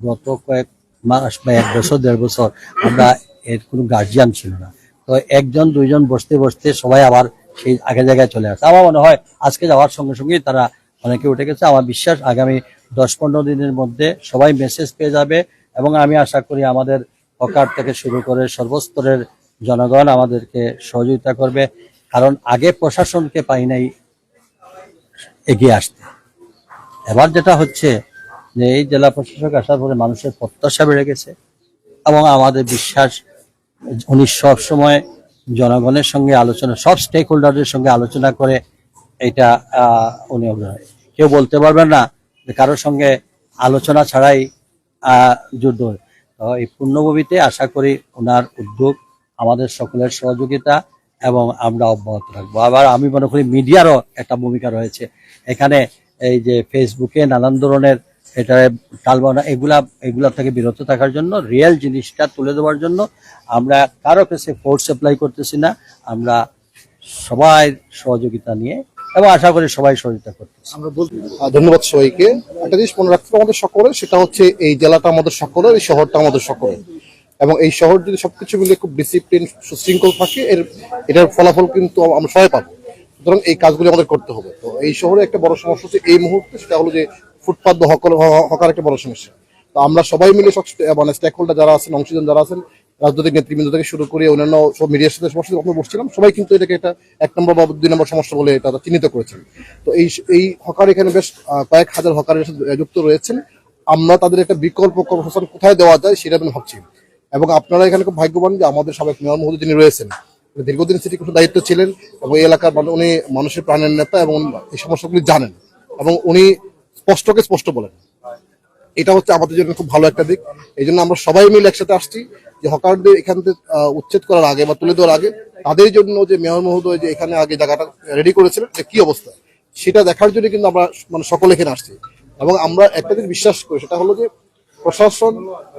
গত কয়েক মাস বা এক বছর, দেড় বছর আমরা এর কোনো গার্জিয়ান ছিল না। তো একজন, দুইজন বসতে বসতে সবাই আবার সেই আগের জায়গায় চলে আসে। আমার মনে হয় আজকে যাওয়ার সঙ্গে সঙ্গেই তারা অনেকে উঠে গেছে। আমার বিশ্বাস আগামী দশ পনেরো দিনের মধ্যে সবাই মেসেজ পেয়ে যাবে এবং আমি আশা করি আমাদের হকার থেকে শুরু করে সর্বস্তরের জনগণ আমাদেরকে সহযোগিতা করবে। কারণ আগে প্রশাসনকে পাই নাই এগিয়ে আসতে। এবার যেটা হচ্ছে যে এই জেলা প্রশাসক আসার পরে মানুষের প্রত্যাশা বেড়ে গেছে এবং আমাদের বিশ্বাস, উনি সব সময় জনগণের সঙ্গে আলোচনা, সব স্টেক হোল্ডারদের সঙ্গে আলোচনা করে এটা উনি কেউ বলতে পারবেন না যে কারোর সঙ্গে আলোচনা ছাড়াই যুদ্ধ তো এই পূর্ণভূমিতে আশা করি ওনার উদ্যোগ, আমাদের সকলের সহযোগিতা এবং আমরা অব্যাহত রাখব। আবার আমি মনে করি মিডিয়ারও একটা ভূমিকা রয়েছে। এখানে এই যে ফেসবুকে নানান ধরনের এটা টালবানা এগুলা এগুলা থেকে বিরত থাকার জন্য রিয়েল জিনিসটা তুলে দেওয়ার জন্য আমরা কারও কাছে ফোর্স অ্যাপ্লাই করতেছি না। আমরা সবাই সহযোগিতা নিয়ে এবং আশা করি সবাই সহযোগিতা করতেছি। ধন্যবাদ সবাইকে। একটা জিনিস মনে রাখতে আমাদের সকলের সেটা হচ্ছে এই জেলাটা আমাদের সকলের এই শহরটা আমাদের সকলের এবং এই শহর যদি সবকিছু মিলে খুব ডিসিপ্লিন সুশৃঙ্খল থাকে, এর, এটার ফলাফল কিন্তু আমরা সবাই পাবো। সুতরাং এই কাজগুলি আমাদের করতে হবে। তো এই শহরে একটা বড় সমস্যা হচ্ছে এই মুহূর্তে, সেটা হলো যে ফুটপাত হকার হকার একটা বড় সমস্যা। তো আমরা সবাই মিলে মানে স্টেক হোল্ডার যারা আছেন অংশীজন যারা আছেন, রাজনৈতিক নেতৃবৃন্দ থেকে শুরু করে অন্যান্য সব মিডিয়ার সাথে সমস্যা আমরা বসছিলাম। সবাই কিন্তু এটাকে একটা এক নম্বর বা দুই নম্বর সমস্যা বলে এটা চিহ্নিত করেছেন। তো এই এই হকার এখানে বেশ কয়েক হাজার হকারের সাথে যুক্ত রয়েছেন। আমরা তাদের একটা বিকল্প কর্মসংস্থান কোথায় দেওয়া যায় সেটা আমি ভাবছি। এবং আপনারা এখানে খুব ভাগ্যবান যে আমাদের সাবেক মেয়র মহোদয় যিনি রয়েছেন দীর্ঘদিন সিটি কর্পোরেশন দায়িত্ব ছিলেন এবং এই এলাকার উনি মানুষের প্রাণের নেতা এবং এই সমস্যাগুলি জানেন। এবং উনি স্পষ্টকে স্পষ্ট বলেন এটা হচ্ছে আমাদের জন্য খুব ভালো একটা দিক। এই জন্য আমরা সবাই মিলে একসাথে আসছি যে হকারদের এখান থেকে উচ্ছেদ করার আগে বা তুলে দেওয়ার আগে তাদের জন্য যে মেয়র মহোদয় যে এখানে আগে জায়গাটা রেডি করেছিলেন, যে কি অবস্থা, সেটা দেখার জন্য কিন্তু আমরা মানে সকলে এখানে আসছি। এবং আমরা একটা জিনিস বিশ্বাস করি, সেটা হলো যে প্রশাসন,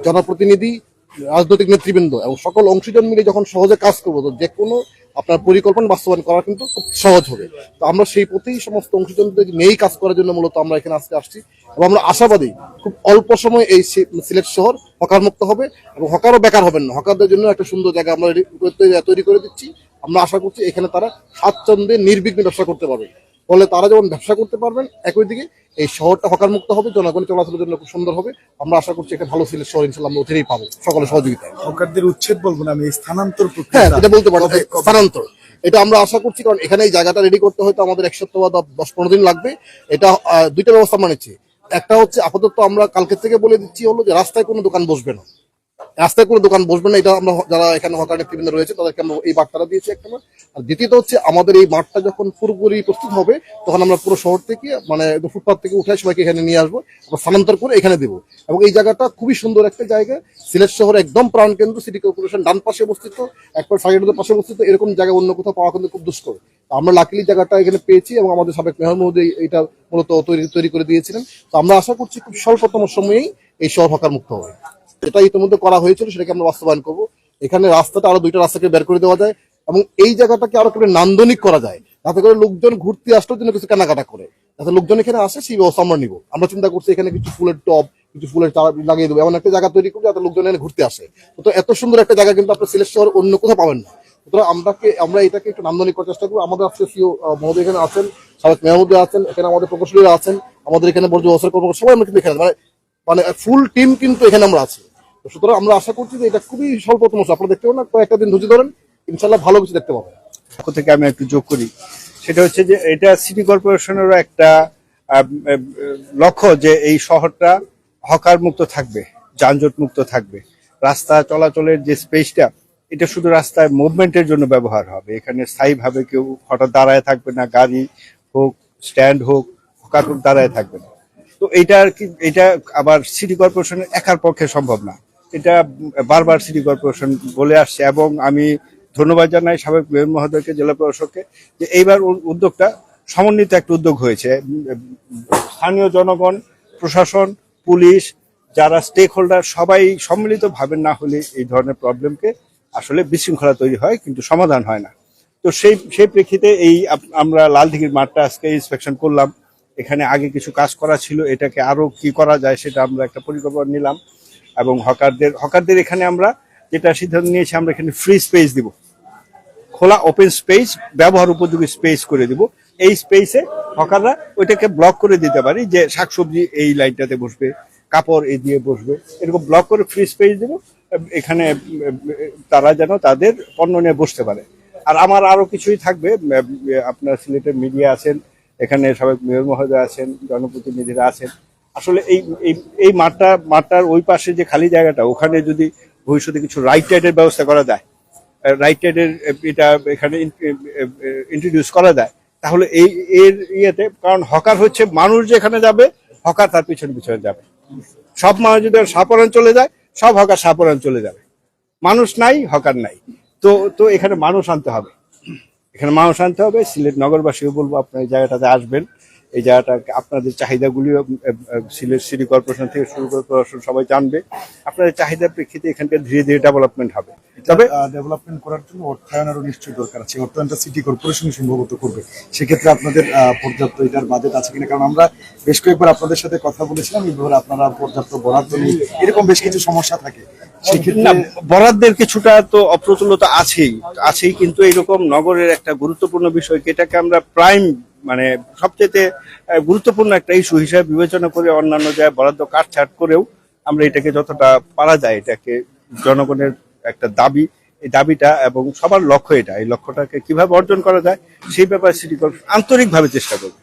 জনপ্রতিনিধি, রাজনৈতিক নেতৃবৃন্দ এবং সকল অংশীজন মিলে যখন সহজে কাজ করব, তো যে কোনো আপনার পরিকল্পনা বাস্তবায়ন করা কিন্তু খুব সহজ হবে। তো আমরা সেই পথেই সমস্ত অংশীদারদের নিয়েই কাজ করার জন্য মূলত আমরা এখানে আজকে আসছি। এবং আমরা আশাবাদী খুব অল্প সময় এই সিলেট শহর হকারমুক্ত হবে এবং হকারও বেকার হবেন না। হকারদের জন্য একটা সুন্দর জায়গা আমরা তৈরি করে দিচ্ছি। আমরা আশা করছি এখানে তারা স্বাচ্ছন্দ্যে নির্বিঘ্নে ব্যবসা করতে পারবে। ফলে তারা যেমন ব্যবসা করতে পারবেন একই দিকে এই শহরটা হকার মুক্ত হবে জনগণ চলাচলের জন্য খুব সুন্দর হবে। আমরা আশা করছি একটা ভালো সিলেট শহর ইনশাল্লাহ আমরা অচিরেই পাবো সকলের সহযোগিতায়। হকারদের উচ্ছেদ বলব না আমি স্থানান্তর হ্যাঁ এটা বলতে পারেন স্থানান্তর। এটা আমরা আশা করছি কারণ এখানে এই জায়গাটা রেডি করতে হয়তো আমাদের এক সপ্তাহ বা দশ পনেরো দিন লাগবে। এটা দুইটা ব্যবস্থা আমরা নিচ্ছি। একটা হচ্ছে আপাতত আমরা কালকে থেকে বলে দিচ্ছি হলো যে রাস্তায় কোনো দোকান বসবে না। রাস্তায় কোনো দোকান বসবে না, এটা আমরা যারা এখানে হকার নেতৃবৃন্দ রয়েছে তাদেরকে আমরা এই বার্তাটা দিয়েছি একটা। আর দ্বিতীয়ত হচ্ছে, আমাদের এই মাঠটা যখন পুরোপুরি প্রস্তুত হবে, তখন আমরা পুরো শহর থেকে মানে ফুটপাথ থেকে উঠে সবাইকে এখানে নিয়ে আসব, আমরা স্থানান্তর করে এখানে দেবো। এবং এই জায়গাটা খুবই সুন্দর একটা জায়গা। সিলেট শহর একদম প্রাণকেন্দ্র, সিটি কর্পোরেশন ডান পাশে অবস্থিত, একবার ফাইডের পাশে অবস্থিত, এরকম জায়গা অন্য কোথাও পাওয়া কিন্তু খুব দুষ্কর। আমরা লাকিলি জায়গাটা এখানে পেয়েছি এবং আমাদের সাবেক মেয়র মহোদয় এটা মূলত তৈরি তৈরি করে দিয়েছিলেন। তো আমরা আশা করছি খুব স্বল্পতম সময়েই এই শহর হকার মুক্ত হবে। যেটা ইতিমধ্যে করা হয়েছিল সেটাকে আমরা বাস্তবায়ন করব। এখানে রাস্তাটা আরও দুইটা রাস্তাকে বের করে দেওয়া যায় এবং এই জায়গাটাকে আরও করে নান্দনিক করা যায়। যাতে করে লোকজন ঘুরতে আসলেও যেন কিছু কেনাকাটা করে। যাতে লোকজন এখানে আসে, সেই ব্যবস্থা আমরা নিবো। আমরা চিন্তা করছি এখানে কিছু ফুলের টব, কিছু ফুলের চারা লাগিয়ে দেবো। এমন একটা জায়গা তৈরি করব যাতে লোকজন এখানে ঘুরতে আসে। তো এত সুন্দর একটা জায়গা কিন্তু আপনার সিলেট শহর অন্য কোথাও পাবেন না। সুতরাং আমরাকে, আমরা এটাকে একটু নান্দনিক করার চেষ্টা করব। আমাদের আজকে সিও মহোদয় এখানে আছেন, সাবেক মহোদয় আছেন, এখানে আমাদের প্রকৌশলীরা আছেন, আমাদের এখানে বর্জ্য অবসর কর্মকর্তা, সবাই আমরা কিন্তু এখানে মানে মানে ফুল টিম কিন্তু এখানে আমরা আছি। সুতরাং আমরা আশা করছি যে এটা খুবই স্বল্পতম। আপনারা দেখতে পাবেন না, কয়েকটা দিন ধৈর্য ধরেন ইনশাল্লাহ ভালো কিছু দেখতে পাবেন। পক্ষ থেকে আমি একটু যোগ করি। সেটা হচ্ছে যে এটা সিটি কর্পোরেশনেরও একটা লক্ষ্য যে এই শহরটা হকার মুক্ত থাকবে যানজট মুক্ত থাকবে। রাস্তা চলাচলের যে স্পেসটা এটা শুধু রাস্তায় মুভমেন্টের জন্য ব্যবহার হবে। এখানে স্থায়ীভাবে কেউ হঠাৎ দাঁড়ায় থাকবে না, গাড়ি হোক স্ট্যান্ড হোক হকার হোক দাঁড়ায় থাকবে না। তো এটা আর কি, এটা আবার সিটি কর্পোরেশনের একার পক্ষে সম্ভব না। এটা বারবার সিটি কর্পোরেশন বলে আসছে এবং আমি ধন্যবাদ জানাই সাবেক মেয়র মহোদয়কে, জেলা প্রশাসককে, যে এইবার উদ্যোগটা সমন্বিত একটা উদ্যোগ হয়েছে। স্থানীয় জনগণ, প্রশাসন, পুলিশ, যারা স্টেক হোল্ডার সবাই সম্মিলিত ভাবে না হলে এই ধরনের প্রবলেমকে আসলে বিশৃঙ্খলা তৈরি হয়, কিন্তু সমাধান হয় না। তো সেই সেই প্রেক্ষিতে এই আমরা লালদিঘির মাঠটা আজকে ইন্সপেকশন করলাম। এখানে আগে কিছু কাজ করা ছিল, এটাকে আরও কি করা যায় সেটা আমরা একটা পরিকল্পনা নিলাম। এবং হকারদের হকারদের এখানে আমরা যেটা সিদ্ধান্ত নিয়েছি, আমরা এখানে ফ্রি স্পেস দিব। খোলা ওপেন স্পেস ব্যবহার উপযোগী স্পেস করে দিব। এই স্পেসে হকাররা ওইটাকে ব্লক করে দিতে পারি যে শাকসবজি এই লাইনটাতে বসবে, কাপড় এই দিয়ে বসবে। এরকম ব্লক করে ফ্রি স্পেস দিব, এখানে তারা যেন তাদের পণ্য নিয়ে বসতে পারে। আর আমার আরও কিছুই থাকবে, আপনার সিলেটের মিডিয়া আছেন, এখানে সবাই মেয়র মহোদয় আছেন, জনপ্রতিনিধিরা আছেন। আসলে এই এই মাঠটা, মাঠটার ওই পাশে যে খালি জায়গাটা, ওখানে যদি ভবিষ্যতে কিছু রাইট টাইটের ব্যবস্থা করা যায় রাইট সাইডের এটা এখানে ইন্ট্রোডিউস করা যায়, তাহলে এই, এর ইয়েতে, কারণ হকার হচ্ছে মানুষ যেখানে যাবে, হকার তার পিছনে পিছনে যাবে। সব মানুষ যদি সাপরান চলে যায়, সব হকার সাপরান চলে যাবে। মানুষ নাই, হকার নাই। তো তো এখানে মানুষ আনতে হবে। এখানে মানুষ আনতে হবে, সিলেট নগরবাসীও বলব আপনার জায়গাটাতে আসবেন। এই জায়গাটা আপনাদের চাহিদাগুলিও সিলেট সিটি কর্পোরেশন থেকে শুরু করে প্রশাসন সবাই জানবে। আপনাদের চাহিদার প্রেক্ষিতে এখানকার ধীরে ধীরে ডেভেলপমেন্ট হবে। তবে ডেভেলপমেন্ট করার জন্য অর্থায়নেরও নিশ্চয়ই দরকার আছে। অর্থায়নটা সিটি কর্পোরেশন সম্ভবত করবে। সেক্ষেত্রে আপনাদের পর্যাপ্ত এটার বাজেট আছে কিনা? কারণ আমরা বেশ কয়েকবার আপনাদের সাথে কথা বলেছিলাম এই ব্যাপারে আপনারা পর্যাপ্ত বরাদ্দ নেই। এরকম বেশ কিছু সমস্যা থাকে। বরাদ্দের কিছুটা তো অপ্রতুলতা আছেই। আছেই কিন্তু এরকম নগরের একটা গুরুত্বপূর্ণ বিষয় এটাকে আমরা প্রাইম মানে সবচেয়ে গুরুত্বপূর্ণ একটা ইস্যু হিসেবে বিবেচনা করে অন্যান্য জায়গায় বরাদ্দ কাটছাট করেও আমরা এটাকে যতটা পারা যায় এটাকে জনগণের একটা দাবি, এই দাবিটা এবং সবার লক্ষ্য এটা, এই লক্ষ্যটাকে কীভাবে অর্জন করা যায় সেই ব্যাপারে সিটি কর্পোরেশন আন্তরিকভাবে চেষ্টা করবে।